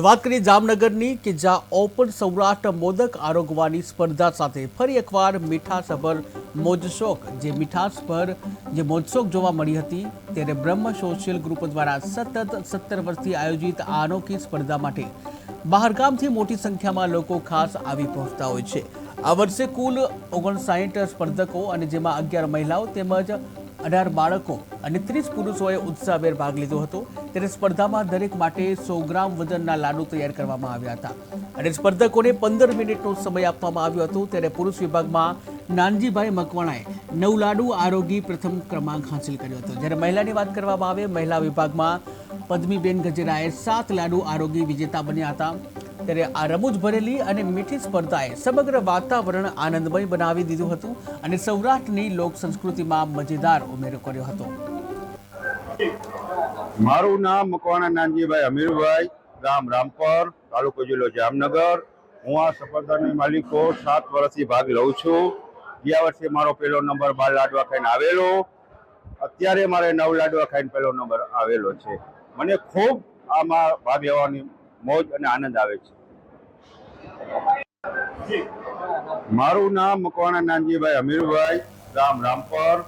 તો વાત કરીએ જામનગરની કે જ્યાં ઓપન સૌરાષ્ટ્ર મોદક આરોગવાની સ્પર્ધા સાથે ફરી એકવાર મીઠાસભર મોજશોક જે મીઠાસ પર જે મોજશોક જોવા મળી હતી ત્યારે બ્રહ્મ સોશિયલ ગ્રુપ દ્વારા સતત સત્તર વર્ષથી આયોજિત આ અનોખી સ્પર્ધા માટે બહારગામથી મોટી સંખ્યામાં લોકો ખાસ આવી પહોંચતા હોય છે. આ વર્ષે કુલ ઓગણસાઠ સ્પર્ધકો અને જેમાં અગિયાર મહિલાઓ તેમજ અઢાર બાળકો અને ત્રીસ પુરુષોએ ઉત્સાહભેર ભાગ લીધો હતો. ત્યારે સ્પર્ધામાં દરેક માટે સો ગ્રામ વજનના લાડુ તૈયાર કરવામાં આવ્યા હતા. અને સ્પર્ધકોને પંદર મિનિટનો સમય આપવામાં આવ્યો હતો. ત્યારે પુરુષ વિભાગમાં નાનજીભાઈ મકવાણાએ નવ લાડુ આરોગી પ્રથમ ક્રમાંક હાંસિલ કર્યો હતો. જ્યારે મહિલાની વાત કરવામાં આવે, મહિલા વિભાગમાં પદ્મીબેન ગજેરાએ સાત લાડુ આરોગી વિજેતા બન્યા હતા. ત્યારે આ રમૂજ ભરેલી અને મીઠી સ્પર્ધાએ સમગ્ર વાતાવરણ આનંદમય બનાવી દીધું હતું અને સૌરાષ્ટ્રની લોક સંસ્કૃતિમાં મજેદાર ઉમેરો કર્યો હતો. મારું નામ મકવાણા નાનજીભાઈ અમીરભાઈ, ગામ રામપર, તાલુકો જિલ્લો જામનગર. હું આ સ્પર્ધાની માલિકો સાત વર્ષથી ભાગ લઉં છું. ગયા વર્ષે મારો પહેલો નંબર બાર લાડવા ખાઈને આવેલો. અત્યારે મારે નવ લાડવા ખાઈને પહેલો નંબર આવેલો છે. મને ખૂબ આમાં ભાગ લેવાની મોજ અને આનંદ આવે છે. મારું નામ મકવાણા નાનજીભાઈ અમીરભાઈ ગામ રામપર.